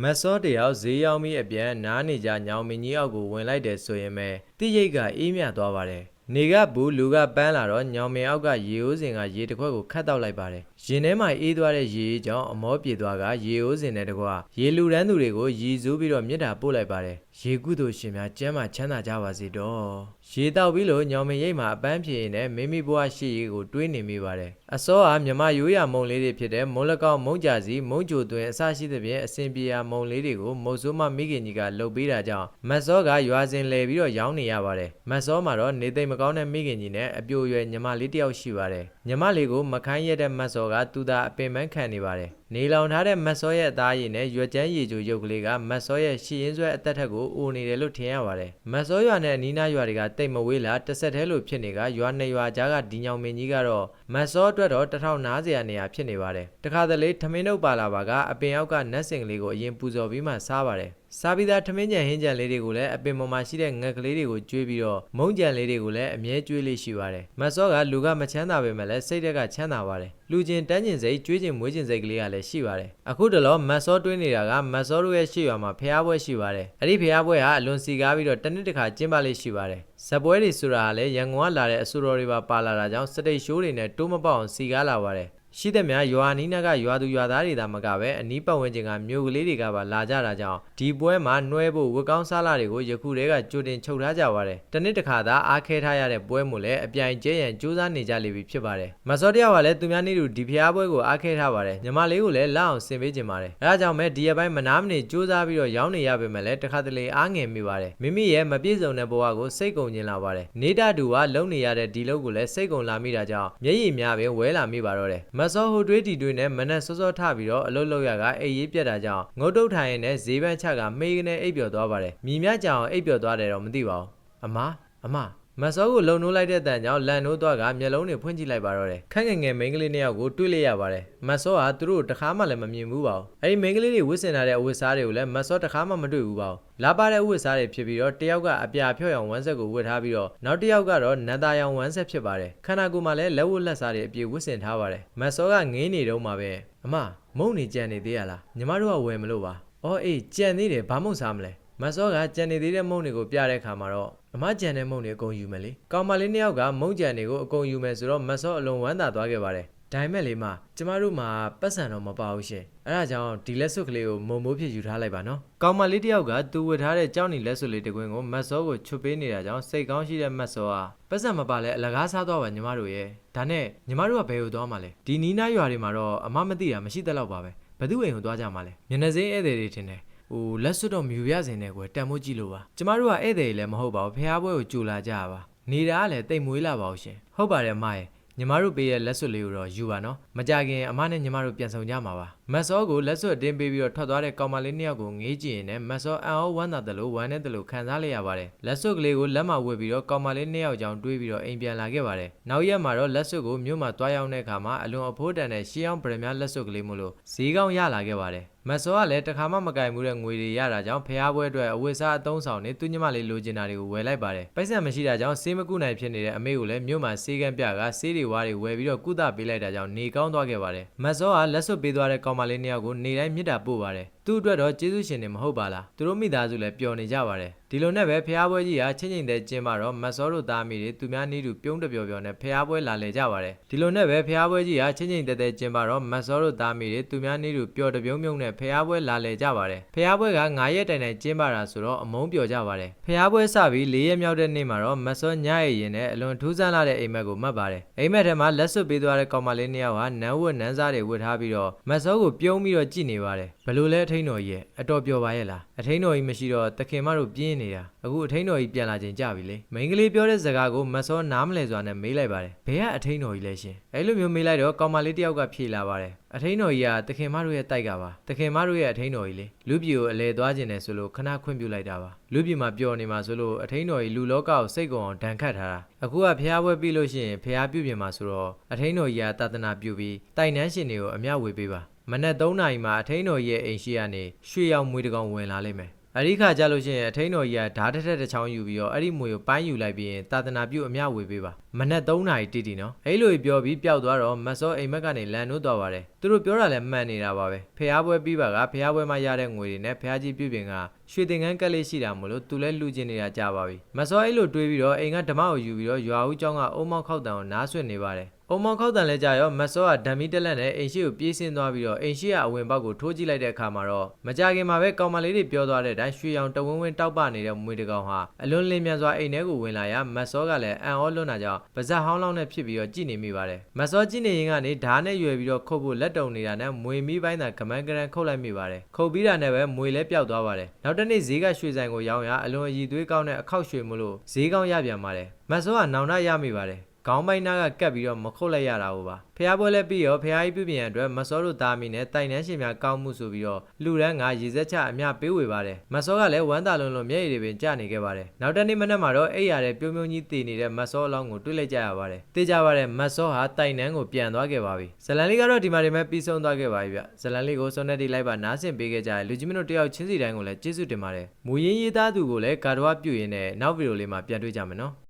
မတ်စောတယောက်ဈေးရောက်ပြီးအပြန်နားနေကြညောင်မင်းကြီးအောက်ကိုဝင်လိုက်တယ်ဆိုရင်ပဲတိရိတ်ကအေးမြသွားပါတယ်နေကဘူးလူကပန်းလာတော့ညောင်မင်းအောက်ကရေအိုးစင်ကရေတစ်ခွက်ကိုခတ်တောက်လိုက်ပါတယ် ရင်ထဲမှာအေးသွားတဲ့ရေအေးကြောင့်အမောပြေသွားကရေအိုးစင်နဲ့တကွရေလူရန်သူတွေကိုရည်စူးပြီးတော့မြစ်တာပို့လိုက်ပါတယ်ရေကုသိုလ်ရှင်များကျမ်းမာချမ်းသာကြပါစေတော့ရေတောက်ပြီးလို့ညောင်မင်းရိတ်မှာအပန်းဖြေရင်လည်းမိမိဘဝရှိရေးကိုတွေးနေမိပါတယ်အစောကမြမရိုးရမုံလေးတွေဖြစ်တဲ့မုံလက်ကောက်မုံကြစီမုံကြိုသွင်းအစရှိသဖြင့်အစဉ်ပြေရာမုံလေးတွေကိုမုတ်ဆိုးမမိခင်ကြီးကလှုပ်ပေးတာကြောင့်မတ်စောကရွာစဉ်လဲပြီးတော့ရောင်းနေရပါတယ်မတ်စောမှာတော့နေသိမ့်မကောင်းတဲ့မိခင်ကြီးနဲ့အပြိုရွယ်ညီမလေးတစ်ယောက်ရှိပါတယ်ညီမလေးကိုမခိုင်းရတဲ့မတ်စောကသူသာအပင်ပန်းခံနေပါတယ် နေလောင်ထားတဲ့မတ်စောရဲ့အသားရည်နဲ့ရွက်ကျန်းရည်ကြိုရုပ်ကလေးကမတ်စောရဲ့ရှီရင်ဆွဲအသက်ထက်ကိုအိုနေတယ်လို့ထင်ရပါတယ်မတ်စောရွာနဲ့အနီးနားရွာတွေကတိတ်မဝေးလာတစ်ဆက်တည်းလို့ဖြစ်နေကရွာနှစ်ရွာကြားကဒီညောင်မင်းကြီးကတော့မတ်စောအတွက်တော့တစ်ထောင်နားစရာနေရာဖြစ်နေပါတယ်တခါတလေထမင်းတို့ပါလာပါကအပင်အောက်ကနတ်စင်ကလေးကိုအရင်ပူဇော်ပြီးမှစားပါတယ်စားပြီးသားထမင်းကြံဟင်းကြံလေးတွေကိုလည်းအပင်ပေါ်မှာရှိတဲ့ငှက်ကလေးတွေကိုကျွေးပြီးတော့မုံကြံလေးတွေကိုလည်းအမြဲကျွေးလေးရှိပါတယ်မတ်စောကလူကမချမ်းသာပေမဲ့လည်းစိတ်ဓာတ်ကချမ်းသာပါတယ်လူချင်းတန်းကျင်စိတ်ကျွေးချင်းမွေးချင်းစိတ်ကလေးကလည်းရှိပါတယ်အခုတလောမတ်စောတွင်းနေတာကမတ်စောတို့ရဲ့ရှေ့ရွာမှာဖျားပွဲရှိပါတယ်အဲ့ဒီဖျားပွဲဟာအလွန်စီကားပြီးတော့တစ်နှစ်တစ်ခါကျင်းပလေးရှိပါတယ်ဇပွဲတွေဆိုတာကလည်းရန်ကုန်ကလာတဲ့အဆူတော်တွေပါပါလာတာကြောင့်စတိတ်ရှိုးတွေနဲ့တိုးမပေါအောင်စီကားလာပါတယ် ရှိတဲ့များရွာနီးနားကရွာသူရွာသားတွေသာမကပဲအနီးပတ်ဝန်းကျင်ကမြို့ကလေးတွေကပါလာကြတာကြောင့်ဒီပွဲမှာနှွဲဖို့ဝက်ကောင်းစားလာတွေကိုယခုတည်းကကြိုတင်ချုပ်ထားကြပါတယ်။တနစ်တစ်ခါသာအားခဲထားရတဲ့ပွဲမို့လည်းအပြိုင်ကျဲရန်စူးစမ်းနေကြလိမ့်ပြီဖြစ်ပါတယ်။မစောတယောက်ကလည်းသူများနေသူဒီဖျားပွဲကိုအားခဲထားပါတယ်။ညီမလေးကိုလည်းလက်အောင်ဆင်ပေးခြင်းပါတယ်။အဲဒါကြောင့်ပဲဒီရက်ပိုင်းမနာမနေစူးစမ်းပြီးတော့ရောင်းနေရပေမဲ့လည်းတစ်ခါတလေအားငယ်မိပါတယ်။မိမိရဲ့မပြည့်စုံတဲ့ဘဝကိုစိတ်ကုန်ကျင်လာပါတယ်။နေတာတူကလုံနေရတဲ့ဒီလုပ်ကိုလည်းစိတ်ကုန်လာမိတာကြောင့်မျက်ရည်များပင်ဝဲလာမိပါတော့တယ်။မစောဟိုတွေးတီတွေးနဲ့မနက်စောစောထပြီးတော့အလုပ်လုပ်ရကအိပ်ရေးပြတ်တာကြောင့်ငုတ်တုတ်ထိုင်ရင်လည်းဈေးပန်းချကမေးကနေအိပ်ပျော်သွားပါတယ်။မြည်မြကြအောင်အိပ်ပျော်သွားတယ်တော့မသိပါဘူး။အမအမ မဆောကိုလုံနိုးလိုက်တဲ့တန်ကြောင့်လန်နိုးသွားကမျက်လုံးတွေဖွင့်ကြည့်လိုက်ပါတော့တယ်ခက်ငယ်ငယ်မိန်းကလေးနှစ်ယောက်ကိုတွေ့လိုက်ရပါတယ်မဆောကသူတို့တခါမှလည်းမမြင်ဘူးပါဘူးအဲဒီမိန်းကလေးတွေဝတ်ဆင်ထားတဲ့အဝတ်စားတွေကိုလည်းမဆောတခါမှမတွေ့ဘူးပါဘူးလာပါတဲ့ဝတ်စားတွေဖြစ်ပြီးတော့တယောက်ကအပြာဖြော့ရောင်ဝမ်းဆက်ကိုဝတ်ထားပြီးတော့နောက်တစ်ယောက်ကတော့နန္တာရောင်ဝမ်းဆက်ဖြစ်ပါတယ်ခန္ဓာကိုယ်မှာလည်းလက်ဝတ်လက်စားတွေအပြည့်ဝတ်ဆင်ထားပါတယ်မဆောကငေးနေတော့မှာပဲအမမုံနေကြံနေသေးရလားညီမတို့ကဝယ်မလို့ပါအော်အေးကြံသေးတယ်ဘာမှမစားမလဲမဆောကကြံနေသေးတဲ့မုံတွေကိုပြတဲ့အခါမှာတော့ အမကြံတဲ့မုံတွေအကုန်ယူမယ်လေကောင်မလေးနှစ်ယောက်ကမုံကြံတွေကိုအကုန်ယူမယ်ဆိုတော့မဆောအလွန်ဝမ်းသာသွားခဲ့ပါတယ်ဒါပေမဲ့လေမကျမတို့မှာပတ်စံတော့မပါဘူးရှင်အဲဒါကြောင့်ဒီလက်စွပ်ကလေးကိုမုံမိုးဖြစ်ယူထားလိုက်ပါနော်ကောင်မလေးတစ်ယောက်ကသူဝတ်ထားတဲ့ကြောက်နီလက်စွပ်လေးတစ်ကွင်းကိုမတ်စောကိုချွတ်ပေးနေတာကြောင့်စိတ်ကောင်းရှိတဲ့မတ်စောကပတ်စံမပါလဲအလကားစားသွားပါညီမတို့ရဲ့ဒါနဲ့ညီမတို့ကဘယ်ကိုသွားမှာလဲဒီနီးနားရွာတွေမှာတော့အမမသိတာမရှိသလောက်ပါပဲဘယ်သူအိမ်ကိုသွားကြမှာလဲမျက်နှာစိမ်းဧည့်သည်တွေထင်တယ် ဟိုလက်စွပ်တော့မြူရစင်နေကွယ်တန်မိုးကြည့်လို့ပါကျမတို့ကဧည့်သည်လည်းမဟုတ်ပါဘူးဖះပွဲကိုကြိုလာကြပါနေတာကလည်းတိတ်မွေးလာပါဦးရှင်ဟုတ်ပါတယ်မရဲ့ညီမတို့ပေးတဲ့လက်စွပ်လေးကိုတော့ယူပါနော်မကြခင်အမနဲ့ညီမတို့ပြန်ဆောင်ကြမှာပါမတ်စောကိုလက်စွပ်တင်းပေးပြီးတော့ထွက်သွားတဲ့ကောင်မလေးနှစ်ယောက်ကိုငေးကြည့်ရင်လည်းမတ်စောအံ့ဩဝမ်းသာတယ်လို့ဝမ်းနဲ့တယ်လို့ခံစားလိုက်ရပါတယ်လက်စွပ်ကလေးကိုလက်မဝှက်ပြီးတော့ကောင်မလေးနှစ်ယောက်ကြောင့်တွေးပြီးတော့အိမ်ပြန်လာခဲ့ပါတယ်နောက်ရက်မှာတော့လက်စွပ်ကိုမြို့မှာတွားရောက်တဲ့အခါမှာအလွန်အဖိုးတန်တဲ့ရှေးအောင်ဗရမများလက်စွပ်ကလေးမို့လို့ဈေးကောင်းရလာခဲ့ပါတယ်မတ်စောကလည်းတခါမှမကင်မှုတဲ့ငွေတွေရတာကြောင့်ဖះပွဲအတွက်အဝတ်စားအသုံးဆောင်နဲ့သူညမလေးလိုချင်တာတွေကိုဝယ်လိုက်ပါတယ်ပိုက်ဆံမရှိတာကြောင့်ဆေးမကုနိုင်ဖြစ်နေတဲ့အမေကိုလည်းမြို့မှာဆေးကန်းပြကဆေးတွေဝါးတွေဝယ်ပြီးတော့ကုသပေးလိုက်တာကြောင့်နေကောင်းသွားခဲ့ပါတယ်မတ်စောကလက်စွပ်ပေးသွားတဲ့ကောင်မလေးနှစ်ယောက်ကိုနေတိုင်းမြစ်တာပို့ပါတယ်သူ့အတွက်တော့ကျေးဇူးရှင်တွေမဟုတ်ပါလားသူတို့မိသားစုလည်းပျော်နေကြပါတယ်ဒီလိုနဲ့ပဲဖះပွဲကြီးဟာချင်းချင်းတဲ့ကျင်းမှာတော့မတ်စောတို့သားမိတွေသူများနီးတူပြုံးတပျော်ပျော်နဲ့ဖះပွဲလာလေကြပါတယ်ဒီလိုနဲ့ပဲဖះပွဲကြီးဟာချင်းချင်းတဲ့တဲ့ကျင်းမှာတော့မတ်စောတို့သားမိတွေသူများနီးတူပျော်တပြုံးပြုံးနဲ့ဖះပွဲလာလေကြပါတယ်ဖះပွဲက9ရက်တိုင်တိုင်ကျင်းပတာဆိုတော့အမုန်းပျော်ကြပါတယ်ဖះပွဲစပြီး4ရက်မြောက်တဲ့နေ့မှာတော့မတ်စောညရဲ့ရင်နဲ့အလွန်ထူးဆန်းလာတဲ့အိမ်မက်ကိုမှတ်ပါတယ်အိမ်မက်ထဲမှာလက်စွပ်ပေးသွားတဲ့ကောင်မလေးနှစ်ယောက်ဟာနန်းဝတ်နန်းစားတွေဝတ်ထားပြီးတော့မတ်စောကိုပြုံးပြီးတော့ကြည့်နေပါတယ်ဘလို့လဲအထိန်တော်ကြီးရဲ့အတော်ပျော်ပါရဲ့လားအထိန်တော်ကြီးမရှိတော့တခင်မတို့ပြင်းနေတာအခုအထိန်တော်ကြီးပြန်လာချိန်ကြပြီလေမိန်းကလေးပြောတဲ့စကားကိုမတ်စောနားမလဲစွာနဲ့မေးလိုက်ပါတယ်ဘယ်ကအထိန်တော်ကြီးလဲရှင်အဲ့လိုမျိုးမေးလိုက်တော့ကောင်မလေးတစ်ယောက်ကဖြေလာပါတယ်အထိန်တော်ကြီးကတခင်မတို့ရဲ့တိုက်ကပါတခင်မတို့ရဲ့အထိန်တော်ကြီးလေလူပြည်ကိုအလဲသွားခြင်းနဲ့ဆိုလို့ခဏခွင့်ပြုလိုက်တာပါလူပြည်မှာပျော်နေမှာဆိုလို့အထိန်တော်ကြီးလူလောကကိုစိတ်ကုန်အောင်ဒဏ်ခတ်ထားတာအခုကဖျားပွဲပြီးလို့ရှိရင်ဖျားပြုပြင်မှာဆိုတော့အထိန်တော်ကြီးကတာသနာပြုပြီးတိုက်နန်းရှင်တွေကိုအမျှဝေပေးပါ မနက်3နာရီမှာအထိန်တော်ကြီးရဲ့အိမ်ရှိကနေရွှေရောင်မွေးတကောင်ဝင်လာလိမ့်မယ်အဲ့ဒီခါကြလို့ရှိရင်အထိန်တော်ကြီးကဓာတ်တစ်ထက်တစ်ချောင်းယူပြီးတော့အဲ့ဒီမွေကိုပိုင်းယူလိုက်ပြီးရင်တာသနာပြုအမျှဝေပေးပါမနက်3နာရီတိတိနော်အဲ့လိုပြောပြီးပျောက်သွားတော့မတ်စောအိမ်မက်ကနေလန်နိုးသွားပါတယ်သူတို့ပြောတာလည်းမှန်နေတာပါပဲဖះပွဲပြီးပါကဖះပွဲမှာရတဲ့ငွေတွေနဲ့ဖះကြီးပြုပြင်ကရွှေတင်ကန်းကက်လေးရှိတာမို့လို့သူလည်းလူကျင်နေတာကြပါပြီမတ်စောအဲ့လိုတွေးပြီးတော့အိမ်ကဓမ္မကိုယူပြီးတော့ရွာဦးကျောင်းကအုံမောက်ခောက်တံကိုနားဆွင့်နေပါတယ် အုံမောင်ခောက်တန်လဲကြရောမတ်စောကဓာမီတက်လက်နဲ့အိမ်ရှိကိုပြေးဆင်းသွားပြီးတော့အိမ်ရှိကအဝင်ပေါက်ကိုထိုးကြည့်လိုက်တဲ့အခါမှာတော့မကြခင်မှာပဲကောင်မလေးတွေပြောသွားတဲ့အတိုင်းရွှေရောင်တဝင်းဝင်းတောက်ပနေတဲ့မွေတကောင်ဟာအလွန်လင်းမြန်စွာအိမ်ထဲကိုဝင်လာရမတ်စောကလည်းအံ့ဩလွန်းတာကြောင့်ပါဇက်ဟောင်းလောင်းနဲ့ဖြစ်ပြီးတော့ကြည်နေမိပါတယ်မတ်စောကြည်နေရင်ကနေဓာတ်နဲ့ရွယ်ပြီးတော့ခုတ်ဖို့လက်တုံနေတာနဲ့မွေမီးပိုင်းသာကမန်းကရန်ခုတ်လိုက်မိပါတယ်ခုတ်ပြီးတာနဲ့ပဲမွေလဲပျောက်သွားပါတယ်နောက်တစ်နေ့ဈေးကရွှေဆိုင်ကိုရောင်းရအလွန်အည်သွေးကောင်းတဲ့အခောက်ရွှေမလို့ဈေးကောင်းရပြန်ပါတယ်မတ်စောကနောင်တရမိပါတယ် ခေါင်းပိုင်းနာကကပ်ပြီးတော့မခုတ်လိုက်ရတာဟုတ်ပါဖះပွဲလဲပြီးရောဖះကြီးပြုပြင်ရန်အတွက်မစောတို့သားမိနဲ့တိုင်နှန်းရှင်များကောင်းမှုဆိုပြီးတော့လူရန်ကရေစက်ချအမျှပေးဝေပါတယ်မစောကလည်းဝမ်းသာလုံးလုံးမျက်ရည်တွေပင်ကျနေခဲ့ပါတယ်နောက်တနေ့မနက်မှာတော့အိပ်ရတဲ့ပြုံးပြုံးကြီးတည်နေတဲ့မစောအလောင်းကိုတွေ့လိုက်ကြရပါတယ်သိကြပါတဲ့မစောဟာတိုင်နှန်းကိုပြန်သွားခဲ့ပါပြီဇလန်လေးကတော့ဒီမှာဒီမဲ့ပြီးဆုံးသွားခဲ့ပါပြီဗျဇလန်လေးကိုစုံနေတိလိုက်ပါနားဆင်ပေးခဲ့ကြတဲ့လူကြီးမင်းတို့တယောက်ချင်းစီတိုင်းကိုလည်းကျေးဇူးတင်ပါတယ်မူရင်းရေးသားသူကိုလည်းကာတော်ပြုရင်းနဲ့နောက်ဗီဒီယိုလေးမှာပြန်တွေ့ကြမယ်နော်